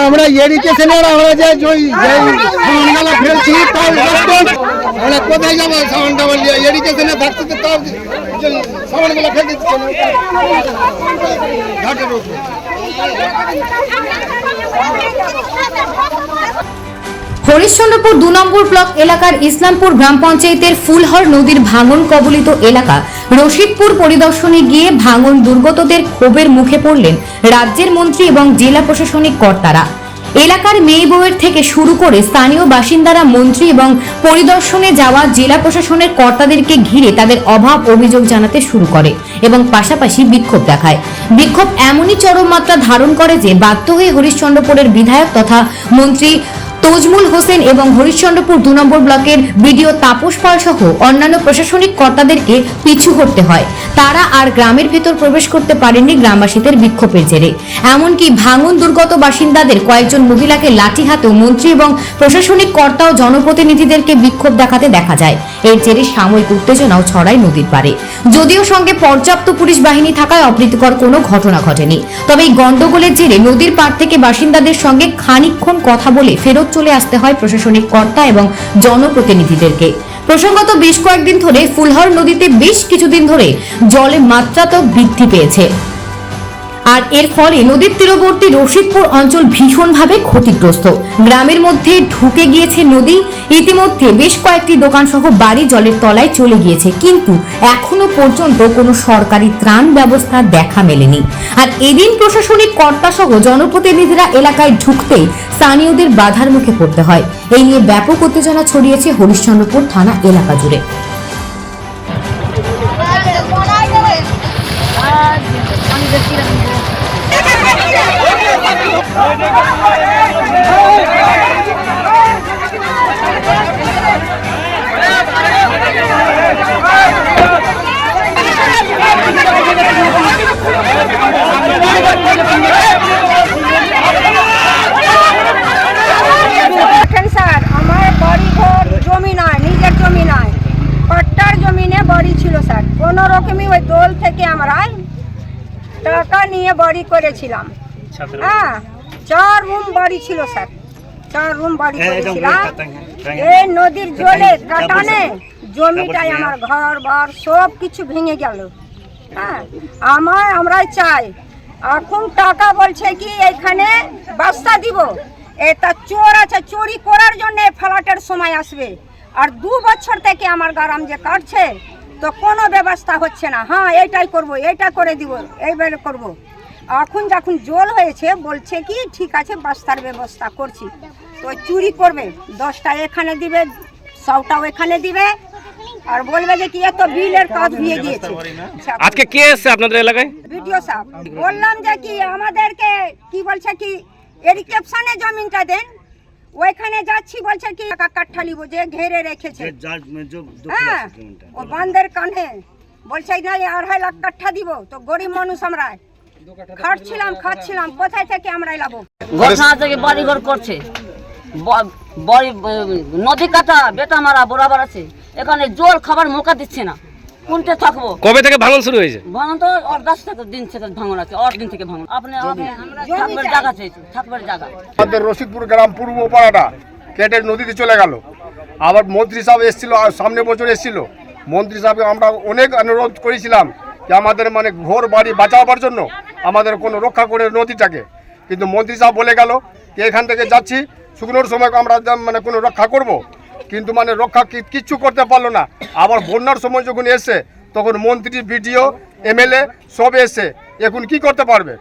আমরা এডুকেশনের আমরা যে জয় সামানগুলো ফেলছি তাও যখন আমরা কোথায় যাব সামানটা বলি এডুকেশনে থাকতে তো তাও যে সামানগুলো ফেলে দিচ্ছে কেন? ঘাটের উপরে হরিশ্চন্দ্রপুর দু নম্বর ব্লক এলাকার ইসলামপুর গ্রাম পঞ্চায়েতের ফুলহর নদীর ভাঙন কবলিত এলাকা রশিদপুর পরিদর্শনে গিয়ে ভাঙন দুর্গতদের ক্ষোভের মুখে পড়লেন রাজ্যের মন্ত্রী এবং জেলা প্রশাসনিক কর্তারা। এলাকার মেয়ে বউয়ের থেকে শুরু করে স্থানীয় বাসিন্দারা মন্ত্রী এবং পরিদর্শনে যাওয়া জেলা প্রশাসনের কর্তাদেরকে ঘিরে তাদের অভাব অভিযোগ জানাতে শুরু করে এবং পাশাপাশি বিক্ষোভ দেখায়। বিক্ষোভ এমনই চরম মাত্রা ধারণ করে যে বাধ্য হয়ে হরিশ্চন্দ্রপুরের বিধায়ক তথা মন্ত্রী তজমুল হোসেন এবং হরিশ্চন্দ্রপুর দু নম্বর ব্লকের বিডিও তাপস পাল সহ অন্যান্য প্রশাসনিক কর্তাদেরকে পিছু হটতে হয়। তারা আর গ্রামের ভেতর প্রবেশ করতে পারেননি গ্রামবাসীদের বিক্ষোভের জেরে। এমনকি ভাঙন দুর্গত বাসিন্দাদের কয়েকজন মহিলাকে লাঠি হাতেও মন্ত্রী এবং প্রশাসনিক কর্তা ও জনপ্রতিনিধিদেরকে বিক্ষোভ দেখাতে দেখা যায়। এর জেরে সাময়িক উত্তেজনাও ছড়ায় নদীর পারে যদিও সঙ্গে পর্যাপ্ত পুলিশ বাহিনী থাকায় অপ্রীতিকর কোনো ঘটনা ঘটেনি। তবে এই গন্ডগোলের জেরে নদীর পার থেকে বাসিন্দাদের সঙ্গে খানিকক্ষণ কথা বলে ফেরত চলে আসতে হয় প্রশাসনিক কর্তা এবং জনপ্রতিনিধিদেরকে। প্রসঙ্গত বেশ কয়েকদিন ধরে ফুলহর নদীতে বেশ কিছুদিন ধরে জলে মাত্রা তো বৃদ্ধি পেয়েছে। আর এর ফলে নদীর তীরবর্তী রশিদপুর অঞ্চল ভীষণভাবে ক্ষতিগ্রস্ত। গ্রামের মধ্যে ঢুকে গিয়েছে নদী। ইতিমধ্যে বেশ কয়েকটি দোকান সহ বাড়ি জলের তলায় চলে গিয়েছে। কিন্তু এখনও পর্যন্ত কোনো সরকারি ত্রাণ ব্যবস্থা দেখা মেলেনি। আর এদিন প্রশাসনিক কর্তা সহ জনপ্রতিনিধিরা এলাকায় ঢুকতেই স্থানীয়দের বাধার মুখে পড়তে হয়। এই নিয়ে ব্যাপক উত্তেজনা ছড়িয়েছে হরিশ্চন্দ্রপুর থানা এলাকা জুড়ে আমার বাড়ি ঘর জমি নয় নিজের জমি নয় কট্টার জমিনে বাড়ি ছিল স্যার কোনো রকমই ওই দোল থেকে আমরা টাকা নিয়ে বাড়ি করেছিলাম। হ্যাঁ চার রুম বাড়ি ছিল স্যার। চার রুম বাড়ি করেছিলাম। এই নদীর জলে কাটানে জমিটাই আমার ঘর বার সব কিছু ভেঙে গেল। হ্যাঁ আমার আমরাই চাই। এখন টাকা বলছে কি এখানে বাস্তা দিব। এটা চোর আছে চুরি করার জন্য ফ্ল্যাটের সময় আসবে। আর দু বছর থেকে আমার গারাম যে কাটছে তো কোনো ব্যবস্থা হচ্ছে না। হ্যাঁ এইটাই করব এইটা করে দিব এইবারে করব। এখন যখন জল হয়েছে বলছে কি ঠিক আছে বাস্তার ব্যবস্থা করছি। তো চুরি করবে দশটা এখানে দিবে সবটাও এখানে দিবে আর বলবে যে কি এত বিলের কাজ হয়ে গিয়েছে আজকে কে এসছে আপনাদের এলাকায়? ভিডিও সাহেব বললাম যে কি আমাদেরকে কি বলছে কি এরিকেপশনে জমিনটা দেন। ওইখানে যাচ্ছি বলছে কি কাঠা নিব যে ঘেরে রেখেছে। হ্যাঁ ও বান্ধের কানে। বলছে না আড়াই লাখ কাঠা দিব তো গরিব মানুষ আমরা খাটছিলাম খাচ্ছিলাম কোথায় থেকে আমরা লাবো ঘটনা থেকে বাড়ি ঘর করছে। নদী কাটা বেটা মারা বরাবর আছে। এখানে জল খাবার মোকা দিচ্ছে না। কোনটা থাকব? কবে থেকে ভাঙন শুরু হয়েছে? ভাঙন তো ওর গাছ থেকে দিন থেকে ভাঙন আছে ওর দিন থেকে ভাঙন। আপনি থাকবার জায়গা চাইছে থাকবার জায়গা। আমাদের রশিদপুর গ্রাম পূর্ব পাড়াটা কেটে নদীতে চলে গেল। আবার মন্ত্রী সাহেব এসেছিল আর সামনে বছর এসেছিল। মন্ত্রী সাহেবকে আমরা অনেক অনুরোধ করেছিলাম যে আমাদের মানে ঘোর বাড়ি বাঁচাবার জন্য। আমাদের কোনো রক্ষা করে নদীটাকে। কিন্তু মন্ত্রী সাহেব বলে গেল যে এখান থেকে যাচ্ছি, শুকনোর সময় আমরা মানে কোনো রক্ষা করব। কিন্তু মানে রক্ষা কিচ্ছু করতে পারল না। আবার বন্যার সময় যখন এসে, তখন মন্ত্রী বিডিও এমএলএ সব এসে, এখন কি করতে পারবে?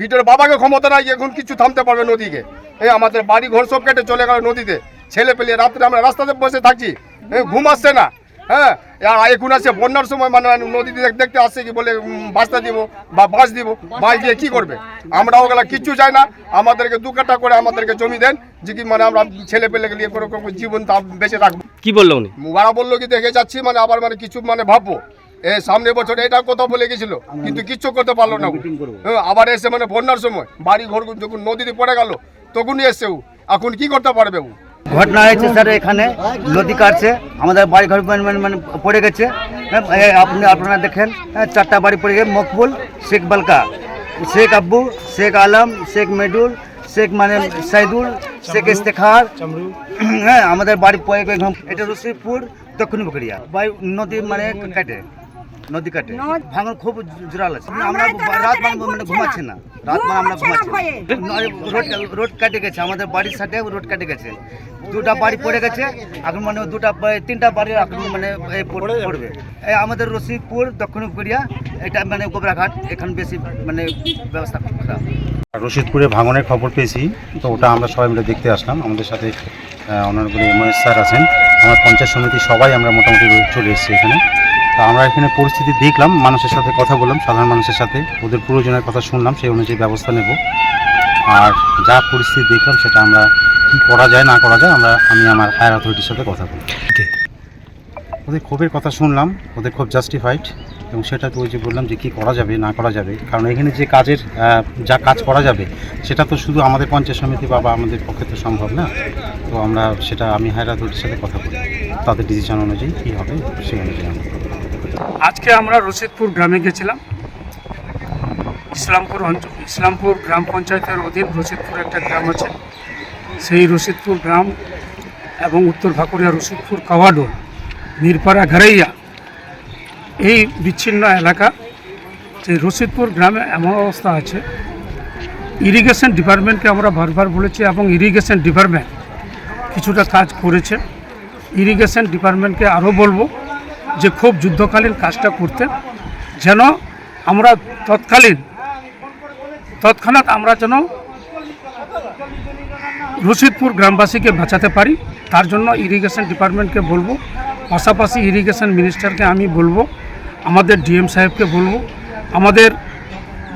ভিতরে বাবাকে ক্ষমতা নাই, এখন কিছু থামতে পারবে নদীকে। এই আমাদের বাড়ি ঘর সব কেটে চলে গেল নদীতে। ছেলে পেলে রাত্রে আমরা রাস্তাতে বসে থাকছি। ঘুম আসছে না। হ্যাঁ আর এখন আসছে বন্যার সময় মানে দেখ- দেখতে আসছে কি বলে বাস্তা দিব বা বাঁশ দিব বাঁশ দিয়ে কি করবে? আমরা ওগুলা কিচ্ছু চাই না আমাদেরকে দু কাটা করে আমাদেরকে জমি দেন যে কি মানে আমরা ছেলে পেলে নিয়ে করে জীবন তা বেঁচে রাখব। কি বলল উনি? ওরা বলল কি দেখে যাচ্ছি মানে আবার মানে কিছু মানে ভাববো। এ সামনে বছর এটা কথা বলে গেছিল কিন্তু কিচ্ছু করতে পারল না হ্যাঁ, আবার এসে মানে বন্যার সময় বাড়ি ঘর যখন নদীতে পড়ে গেল তখনই এসছে এখন কি করতে পারবে ও? ঘটনা হয়েছে স্যার এখানে নদী কাটছে আমাদের বাড়ি ঘর মানে মানে- মানে পড়ে গেছে। হ্যাঁ, আপনি আপনারা দেখেন হ্যাঁ, চারটা বাড়ি পড়ে গেছে মকবুল শেখ বালকা শেখ আব্বু শেখ আলম শেখ মেডুল শেখ মানে সাইদুল শেখ ইস্তেখার। হ্যাঁ আমাদের বাড়ি পড়ে গেছে এটা রশিদপুর দক্ষিণ বকরিয়া। বাই নদী মানে কাটে। নদী কাটে। ভাঙন খুব জোরাল আছে। আমরা রাত মানে ঘুমাচ্ছি না। রাত মানে আমরা ঘুমাচ্ছি রোড রোড কাটে গেছে। আমাদের বাড়ির সাথে রোড কাটে গেছে। দুটা বাড়ি পড়ে গেছে। এখন মানে দুটা তিনটা বাড়ি এখন মানে পড়বে। এই আমাদের রশিদপুর দক্ষিণ কোরিয়া এটা মানে গোবরাঘাট এখানে বেশি মানে ব্যবস্থা খারাপ রশিদপুরে ভাঙনের খবর পেয়েছি। তো ওটা আমরা সবাই মিলে দেখতে আসলাম। আমাদের সাথে অনারবল এমএস স্যার আছেন। আমার পঞ্চায়েত সমিতি সবাই আমরা মোটামুটি চলে এসেছি এখানে। তো আমরা এখানে পরিস্থিতি দেখলাম মানুষের সাথে কথা বললাম সাধারণ মানুষের সাথে। ওদের প্রয়োজনের কথা শুনলাম সেই অনুযায়ী ব্যবস্থা নেব। আর যা পরিস্থিতি দেখলাম সেটা আমরা কি করা যায় না করা যায় আমরা আমি আমার হায়ার অথরিটির সাথে কথা বলি ওদের ক্ষোভের কথা শুনলাম ওদের খুব জাস্টিফাইড এবং সেটা তো ওই যে বললাম যে কী করা যাবে না করা যাবে। কারণ এখানে যে কাজের যা কাজ করা যাবে সেটা তো শুধু আমাদের পঞ্চায়েত সমিতি বা আমাদের পক্ষে তো সম্ভব না। তো আমরা সেটা আমি হায়ার অথরিটির সাথে কথা বলি। তাদের ডিসিশন অনুযায়ী কী হবে সেই অনুযায়ী আমরা। আজকে আমরা রশিদপুর গ্রামে গেছিলাম। ইসলামপুর অঞ্চল ইসলামপুর গ্রাম পঞ্চায়েতের অধীন রশিদপুর একটা গ্রাম আছে। সেই রশিদপুর গ্রাম এবং উত্তর ভাকুরিয়া রশিদপুর কাওয়াডোল, মিরপাড়া ঘারাইয়া এই বিচ্ছিন্ন এলাকা, যে রশিদপুর গ্রামে এমন অবস্থা আছে। ইরিগেশন ডিপার্টমেন্টকে আমরা বারবার বলেছি এবং ইরিগেশন ডিপার্টমেন্ট কিছুটা কাজ করেছে। ইরিগেশন ডিপার্টমেন্টকে আরও বলব যে খুব যুদ্ধকালীন কাজটা করতে যেন আমরা তৎকালীন, তৎক্ষণাৎ আমরা যেন রশিদপুর গ্রামবাসীকে বাঁচাতে পারি। তার জন্য ইরিগেশন ডিপার্টমেন্টকে বলব, পাশাপাশি ইরিগেশন মিনিস্টারকে আমি বলব, আমাদের ডিএম সাহেবকে বলব, আমাদের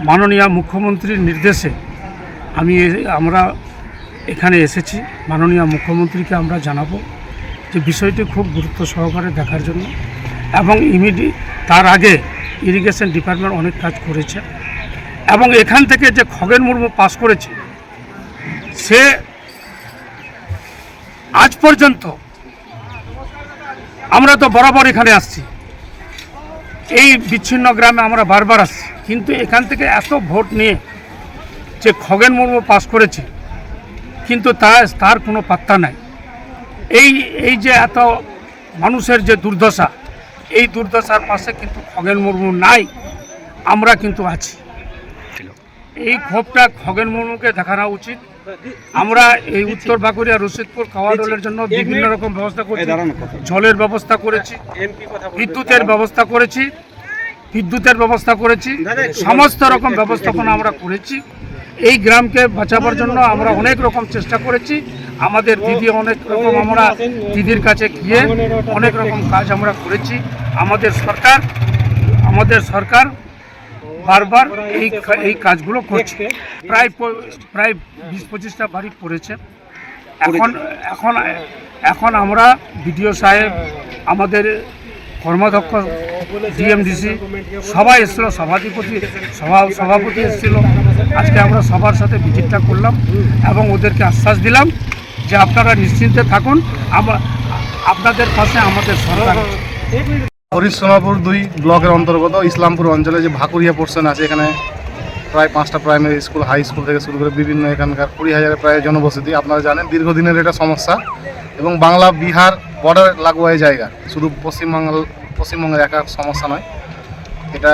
মাননীয় মুখ্যমন্ত্রীর নির্দেশে আমি আমরা এখানে এসেছি। মাননীয় মুখ্যমন্ত্রীকে আমরা জানাব যে বিষয়টি খুব গুরুত্ব সহকারে দেখার জন্য। এবং ইমিডিয়েট তার আগে ইরিগেশন ডিপার্টমেন্ট অনেক কাজ করেছে। এবং এখান থেকে যে খগেন মুর্মু পাস করেছে, সে আজ পর্যন্ত আমরা তো বরাবর এখানে আসছি। এই বিচ্ছিন্ন গ্রামে আমরা বারবার আসছি। কিন্তু এখান থেকে এত ভোট নিয়ে যে খগেন মুর্মু পাস করেছে, কিন্তু তার তার কোনো পাত্তা নাই। এই এই যে এত মানুষের যে দুর্দশা এই দুর্দশার পাশে কিন্তু খগেন মুর্মু নাই আমরা কিন্তু আছি। এই ক্ষোভটা খগেন মুর্মুকে দেখানো উচিত। আমরা এই উত্তর বাঁকুড়িয়া রশিদপুর খাওয়াডোলের জন্য বিভিন্ন রকম ব্যবস্থা করছি। জলের ব্যবস্থা করেছি বিদ্যুতের ব্যবস্থা করেছি বিদ্যুতের ব্যবস্থা করেছি সমস্ত রকম ব্যবস্থাপনা আমরা করেছি। এই গ্রামকে বাঁচাবার জন্য আমরা অনেক রকম চেষ্টা করেছি। আমাদের দিদি অনেক রকম আমরা দিদির কাছে গিয়ে অনেক রকম কাজ আমরা করেছি। আমাদের সরকার আমাদের সরকার বারবার এই এই কাজগুলো করছে। প্রায় প্রায় বিশ পঁচিশটা বাড়ি পড়েছে। এখন এখন এখন আমরা বিডিও সাহেব, আমাদের কর্মাধ্যক্ষ, ডিএমডিসি, সবাই এসেছিল, সভাধিপতি, সভা, সভাপতি এসেছিল। আজকে আমরা সবার সাথে ভিজিটটা করলাম এবং ওদেরকে আশ্বাস দিলাম যে আপনারা নিশ্চিন্তে থাকুন। আপনাদের পাশে আমাদের সরকার। দুই ব্লকের অন্তর্গত ইসলামপুর অঞ্চলে যে ভাকুরিয়া পোর্শন আছে, এখানে প্রায় পাঁচটা প্রাইমারি স্কুল হাই স্কুল থেকে শুরু করে বিভিন্ন এখানকার কুড়ি হাজারের প্রায় জনবসতি। আপনারা জানেন, দীর্ঘদিনের এটা সমস্যা এবং বাংলা, বিহার বর্ডার লাগোয়া এই জায়গা। শুধু পশ্চিমবঙ্গ পশ্চিমবঙ্গের একা সমস্যা নয়। এটা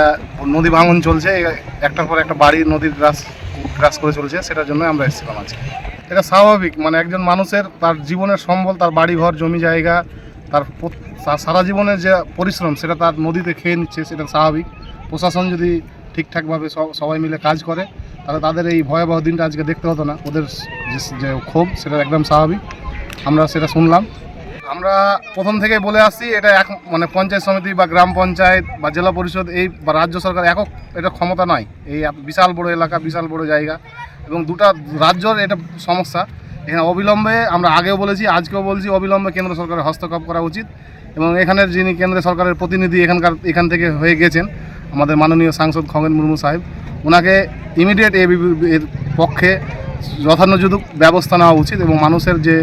নদী ভাঙন চলছে একটার পর একটা বাড়ি, নদীর গ্রাস গ্রাস করে চলছে, সেটার জন্য আমরা এসেছিলাম আজকে। এটা স্বাভাবিক মানে একজন মানুষের তার জীবনের সম্বল, তার বাড়ি ঘর জমি জায়গা, তার সারা জীবনের যে পরিশ্রম, সেটা তার নদীতে খেয়ে নিচ্ছে, সেটা স্বাভাবিক। প্রশাসন যদি ঠিকঠাকভাবে সবাই মিলে কাজ করে, তাহলে তাদের এই ভয়াবহ দিনটা আজকে দেখতে হতো না। ওদের যে ক্ষোভ, সেটা একদম স্বাভাবিক। আমরা সেটা শুনলাম। আমরা প্রথম থেকে বলে আসছি, এটা এক মানে পঞ্চায়েত সমিতি বা গ্রাম পঞ্চায়েত বা জেলা পরিষদ, এই বা রাজ্য সরকার একক এটা ক্ষমতা নয়। এই বিশাল বড় এলাকা, বিশাল বড় জায়গা এবং দুটা রাজ্যর এটা সমস্যা। এখানে অবিলম্বে আমরা আগেও বলেছি, আজকেও বলছি, অবিলম্বে কেন্দ্র সরকারের হস্তক্ষেপ করা উচিত এবং এখানের যিনি কেন্দ্র সরকারের প্রতিনিধি এখানকার, এখান থেকে হয়ে গেছেন আমাদের মাননীয় সাংসদ খগেন মুর্মু সাহেব। ওনাকে ইমিডিয়েট এর পক্ষে যথানুযোগ ব্যবস্থা নেওয়া উচিত এবং মানুষের যে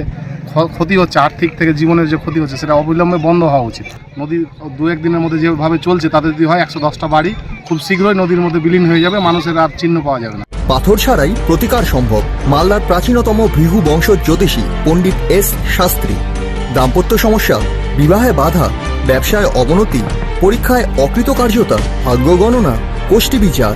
ক্ষতি হচ্ছে, আর্থিক থেকে জীবনের যে ক্ষতি হচ্ছে, সেটা অবিলম্বে বন্ধ হওয়া উচিত। নদী দু এক দিনের মধ্যে যেভাবে চলছে, তাতে যদি হয় একশো দশটা বাড়ি, খুব শীঘ্রই নদীর মধ্যে বিলীন হয়ে যাবে, মানুষের আর চিহ্ন পাওয়া যাবে না। পাথর ছাড়াই প্রতিকার সম্ভব। মালদার প্রাচীনতম ভৃহু বংশ জ্যোতিষী পণ্ডিত এস শাস্ত্রী। দাম্পত্য সমস্যা, বিবাহে বাধা, ব্যবসায় অবনতি, পরীক্ষায় অকৃতকার্যতা, ভাগ্য গণনা গোষ্ঠী বিচার